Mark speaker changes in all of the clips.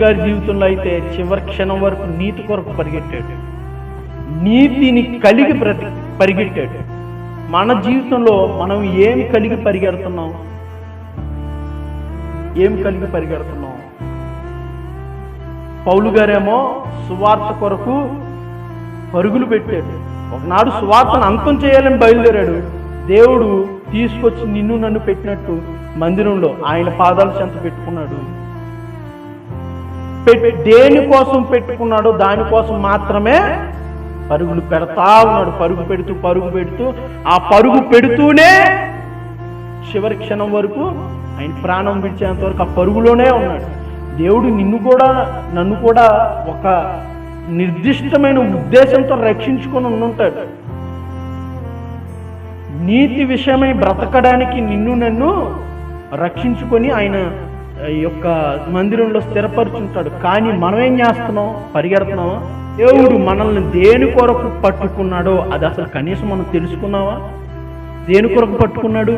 Speaker 1: గారి జీవితంలో అయితే చివరి క్షణం వరకు నీతి కొరకు పరిగెట్టాడు. నీతిని కలిగి ప్రతి పరిగెట్టాడు. మన జీవితంలో మనం ఏమి కలిగి పరిగెడుతున్నాం? ఏం కలిగి పరిగెడుతున్నాం? పౌలు గారేమో సువార్త కొరకు పరుగులు పెట్టాడు. ఒకనాడు సువార్తను అంతం చేయాలని బయలుదేరాడు. దేవుడు తీసుకొచ్చి నిన్ను నన్ను పెట్టినట్టు మందిరంలో ఆయన పాదాల చెంత పెట్టుకున్నాడు. దేనికోసం పెట్టుకున్నాడో దానికోసం మాత్రమే పరుగులు పెడతా ఉన్నాడు. పరుగు పెడుతూ పరుగు పెడుతూ ఆ పరుగు పెడుతూనే చివరి క్షణం వరకు ఆయన ప్రాణం విడిచేంత వరకు ఆ పరుగులోనే ఉన్నాడు. దేవుడు నిన్ను కూడా నన్ను కూడా ఒక నిర్దిష్టమైన ఉద్దేశంతో రక్షించుకొని ఉండుంటాడు. నీతి విషయమై బ్రతకడానికి నిన్ను నన్ను రక్షించుకొని ఆయన యొక్క మందిరంలో స్థిరపరుచుంటాడు. కానీ మనం ఏం చేస్తున్నాం? పరిగెడుతున్నావా దేవుడు మనల్ని దేని కొరకు పట్టుకున్నాడో అది అసలు కనీసం మనం తెలుసుకున్నావా? దేని కొరకు పట్టుకున్నాడు?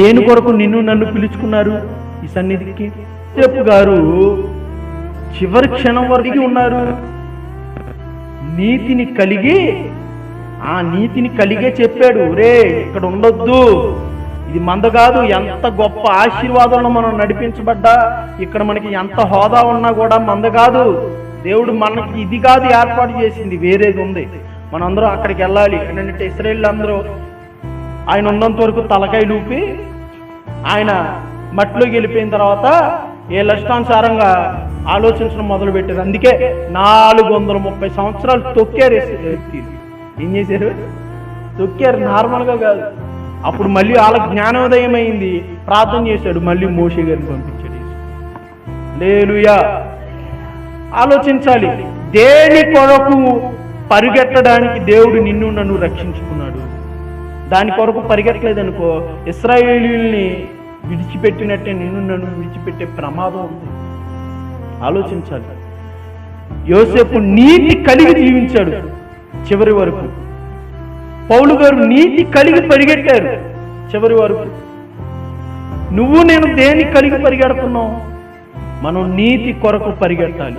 Speaker 1: దేని కొరకు నిన్ను నన్ను పిలుచుకున్నారు ఈ సన్నిధికి? చెప్పు గారు చివరి క్షణం వరకు ఉన్నారు. నీతిని కలిగి ఆ నీతిని కలిగే చెప్పాడు. రే ఇక్కడ ఉండొద్దు. ఇది మంద కాదు ఎంత గొప్ప ఆశీర్వాదంలో మనం నడిపించబడ్డా ఇక్కడ మనకి ఎంత హోదా ఉన్నా కూడా మంద కాదు. దేవుడు మనకి ఇది కాదు ఏర్పాటు చేసింది వేరేది ఉంది. మనందరం అక్కడికి వెళ్ళాలి. ఏంటంటే ఇస్రాయేల్ అందరూ ఆయన ఉన్నంత వరకు తలకాయ లూపి ఆయన మట్టిలోకి వెళ్ళిపోయిన తర్వాత ఏ లష్టానుసారంగా ఆలోచించడం మొదలు పెట్టారు అందుకే నాలుగు వందల ముప్పై సంవత్సరాలు తొక్కారు ఏం చేశారు? తొక్కారు నార్మల్గా కాదు. అప్పుడు మళ్ళీ వాళ్ళ జ్ఞానోదయం అయింది ప్రార్థన చేశాడు. మళ్ళీ మోషే గారిని పంపించాడు లేలుయా ఆలోచించాలి. దేని కొరకు పరిగెట్టడానికి దేవుడు నిన్ను నన్ను రక్షించుకున్నాడు? దాని కొరకు పరిగెట్టలేదనుకో ఇస్రాయేలీల్ని విడిచిపెట్టినట్టే నిన్ను నన్ను విడిచిపెట్టే ప్రమాదం ఉంది. ఆలోచించాలి. యోసేపు నీతి కలిగి జీవించాడు చివరి వరకు. పౌలు గారు నీతి కలిగి పరిగెట్టారు. చివరి వరకు. నువ్వు నేను దేని కలిగి పరిగెడుతున్నావు? మనం నీతి కొరకు పరిగెట్టాలి.